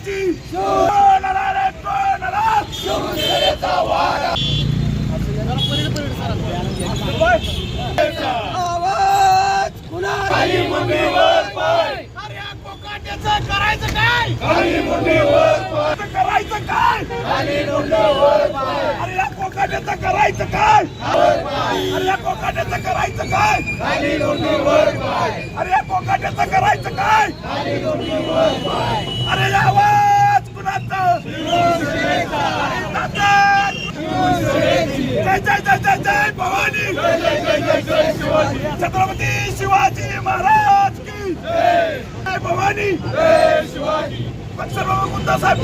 शिवाजी आवाज मुंडीवर पाय अरे या करायचं काय खाली मुंडीवर पाय करायचं काय खाली मुंडीवर पाय अरे या कोकाट्याचं करायचं काय अरे या कोकाट्याचं करायचं काय खाली मुंडीवर पाय अरे या कोकाट्याचं करायचं काय खाली मुंडीवर पाय अरे छत्रपती शिवाजी महाराज की जय भवानी सर्व मुद्दा साहेब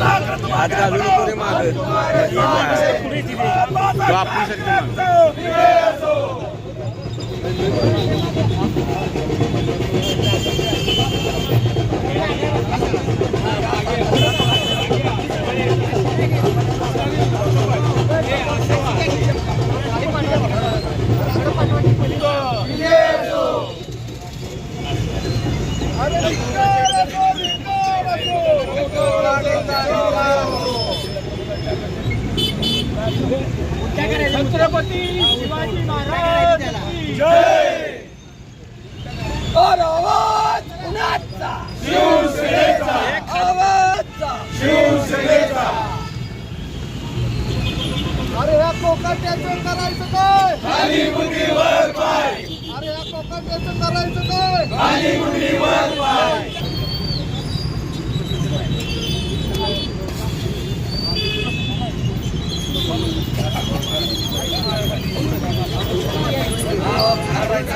छत्रपती शिवाजी महाराज शिवसेनेचा! अरे या कोकाट्याचं करायचं काय? खाली मुंडीवर पाय! अरे या कोकाट्याचं करायचं काय? खाली मुंडीवर पाय! आवाज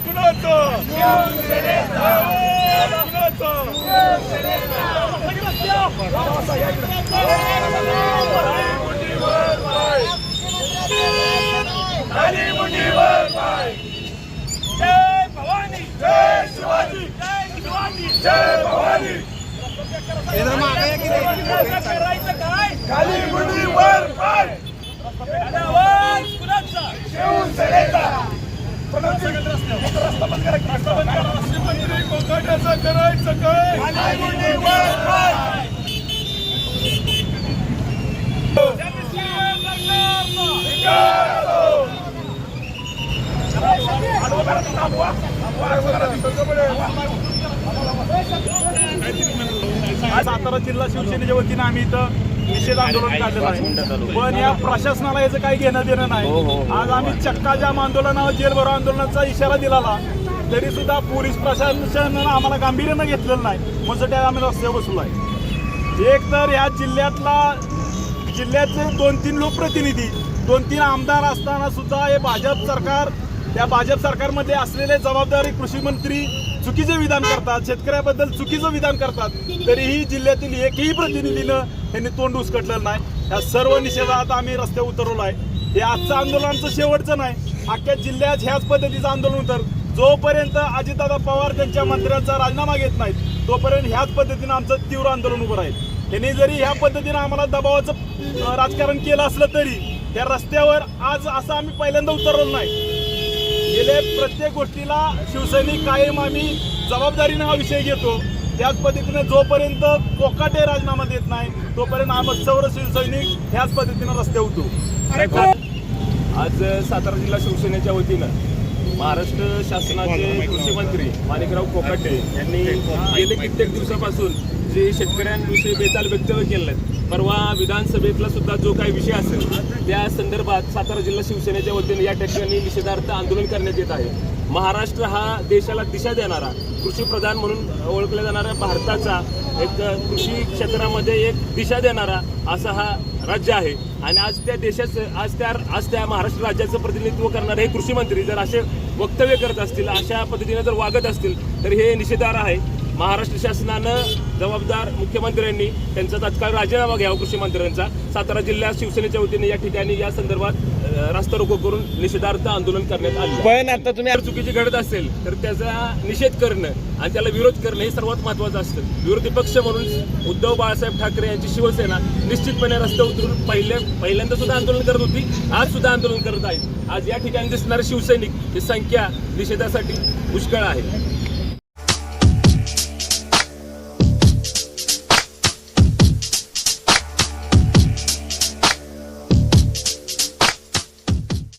कुणाचा आवाज कुणाचा खाली मुंडीवर पाय जय भवानी जय शिवाजी जय शिवाजी जय भवानी करायचं काय खाली मुंडीवर पाय शिवसेनेचा राष्ट्रपती काय सातारा जिल्हा शिवसेनेच्या वतीनं आम्ही इथं निषेध आंदोलन काढलेलं आहे. पण या प्रशासनाला याचं काही घेणं देणं नाही आज आम्ही चक्का जाम आंदोलनावर जेल भरो आंदोलनाचा इशारा दिलाला. तरी सुद्धा पोलीस प्रशासनानं आम्हाला गांभीर्यानं घेतलेलं नाही. म्हणून त्या आम्ही रस्त्यावर बसलो आहे. एक तर ह्या जिल्ह्यातला जिल्ह्याचे दोन तीन लोकप्रतिनिधी दोन तीन आमदार असताना सुद्धा हे भाजप सरकार त्या भाजप सरकारमध्ये असलेले जबाबदारी कृषी मंत्री चुकीचे विधान करतात शेतकऱ्याबद्दल चुकीचं विधान करतात तरीही जिल्ह्यातील एकही प्रतिनिधीनं यांनी तोंड उसकटलं नाही. या सर्व निषेधात आम्ही रस्त्यावर उतरवलो आहे. हे आजचं आंदोलनाचं शेवटचं नाही. अख्ख्या जिल्ह्यात ह्याच पद्धतीचं आंदोलन उतर जोपर्यंत अजितदादा पवार त्यांच्या मंत्र्यांचा राजीनामा घेत नाहीत तोपर्यंत ह्याच पद्धतीनं आमचं तीव्र आंदोलन उभं राहील. त्यांनी जरी ह्या पद्धतीनं आम्हाला दबावाचं राजकारण केलं असलं तरी त्या रस्त्यावर आज असं आम्ही पहिल्यांदा उतरलो नाही. गेले प्रत्येक गोष्टीला शिवसैनिक कायम आम्ही जबाबदारीनं हा विषय घेतो. त्याच पद्धतीनं जोपर्यंत कोकाटे राजीनामा देत नाही तोपर्यंत आम्ही सर्व शिवसैनिक ह्याच पद्धतीनं रस्ते उतरू. आज सातारा जिल्हा शिवसेनेच्या वतीनं महाराष्ट्र शासनाचे कृषी मंत्री माणिकराव कोकाटे यांनी गेले कित्येक दिवसापासून जे शेतकऱ्यांविषयी बेताल वक्तव्य केलं आहेत परवा विधानसभेतला सुद्धा जो काही विषय असेल त्या संदर्भात सातारा जिल्हा शिवसेनेच्या वतीने या ठिकाणी निषेधार्थ आंदोलन करण्यात येत आहे. महाराष्ट्र हा देशाला दिशा देणारा कृषी प्रधान म्हणून ओळखल्या जाणाऱ्या भारताचा एक कृषी क्षेत्रामध्ये एक दिशा देणारा असा हा राज्य आहे. आणि आज त्या देशाचं आज त्या आज त्या महाराष्ट्र राज्याचं प्रतिनिधित्व करणारे हे कृषी मंत्री जर असे वक्तव्य करत असतील अशा पद्धतीने जर वागत असतील तर हे निषेधार्ह आहे. महाराष्ट्र शासनानं जबाबदार मुख्यमंत्र्यांनी त्यांचा तात्काळ राजीनामा घ्यावा कृषी मंत्र्यांचा. सातारा जिल्ह्यात शिवसेनेच्या वतीने या ठिकाणी या संदर्भात रास्ता रोको करून निषेधार्थ आंदोलन करण्यात आले पण आता तुम्ही चुकीची घडत असेल तर त्याचा निषेध करणं आणि त्याला विरोध करणं हे सर्वात महत्वाचं असतं. विरोधी पक्ष म्हणून उद्धव बाळासाहेब ठाकरे यांची शिवसेना निश्चितपणे रस्त्यावर उतरून पहिले पहिल्यांदा सुद्धा आंदोलन करत होती आज सुद्धा आंदोलन करत आहेत आज या ठिकाणी दिसणारे शिवसैनिक ही संख्या निषेधासाठी पुष्कळ आहे.